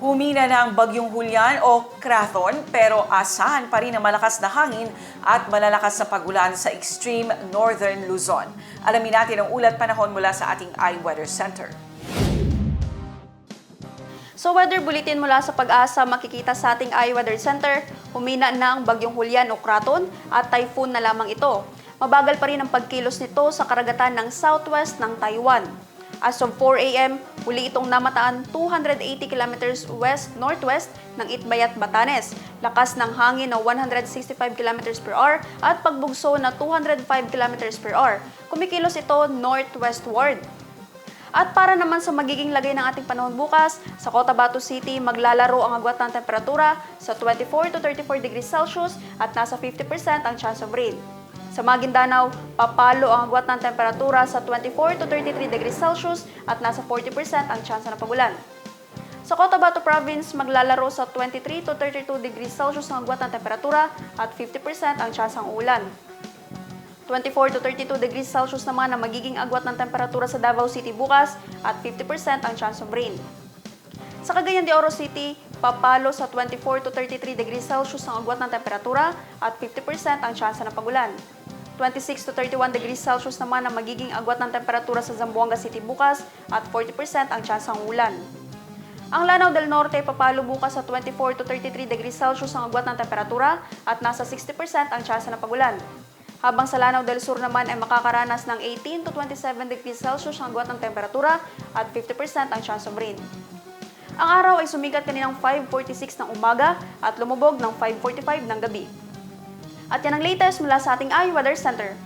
Humina na ang bagyong Hulyan o Krathon pero asahan pa rin ang malakas na hangin at malalakas na pagulan sa extreme northern Luzon. Alamin natin ang ulat panahon mula sa ating iWeather Center. So weather bulletin mula sa pag-asa makikita sa ating iWeather Center, humina na ang bagyong Hulyan o Kraton at typhoon na lamang ito. Mabagal pa rin ang pagkilos nito sa karagatan ng southwest ng Taiwan. As of 4 a.m., huli itong namataan 280 kilometers west-northwest ng Itbayat, Batanes. Lakas ng hangin na 165 kilometers per hour at pagbugso na 205 kilometers per hour. Kumikilos ito northwestward. At para naman sa magiging lagay ng ating panahon bukas, sa Cotabato City maglalaro ang agwat ng temperatura sa 24 to 34 degrees Celsius at nasa 50% ang chance of rain. Sa Maguindanao, papalo ang agwat ng temperatura sa 24 to 33 degrees Celsius at nasa 40% ang chance ng pagulan. Sa Cotabato Province, maglalaro sa 23 to 32 degrees Celsius ang agwat ng temperatura at 50% ang chance ng ulan. 24 to 32 degrees Celsius naman ang magiging agwat ng temperatura sa Davao City bukas at 50% ang chance of rain. Sa Cagayan de Oro City, papalo sa 24 to 33 degrees Celsius ang agwat ng temperatura at 50% ang chance ng pagulan. 26 to 31 degrees Celsius naman ang magiging agwat ng temperatura sa Zamboanga City bukas at 40% ang chance ng ulan. Ang Lanao del Norte papalo bukas sa 24 to 33 degrees Celsius ang agwat ng temperatura at nasa 60% ang chance ng pagulan. Habang sa Lanao del Sur naman ay makakaranas ng 18 to 27 degrees Celsius ang agwat ng temperatura at 50% ang chance of rain. Ang araw ay sumigat kaninang 5.46 ng umaga at lumubog ng 5.45 ng gabi. At yan ang latest mula sa ating iWeather Center.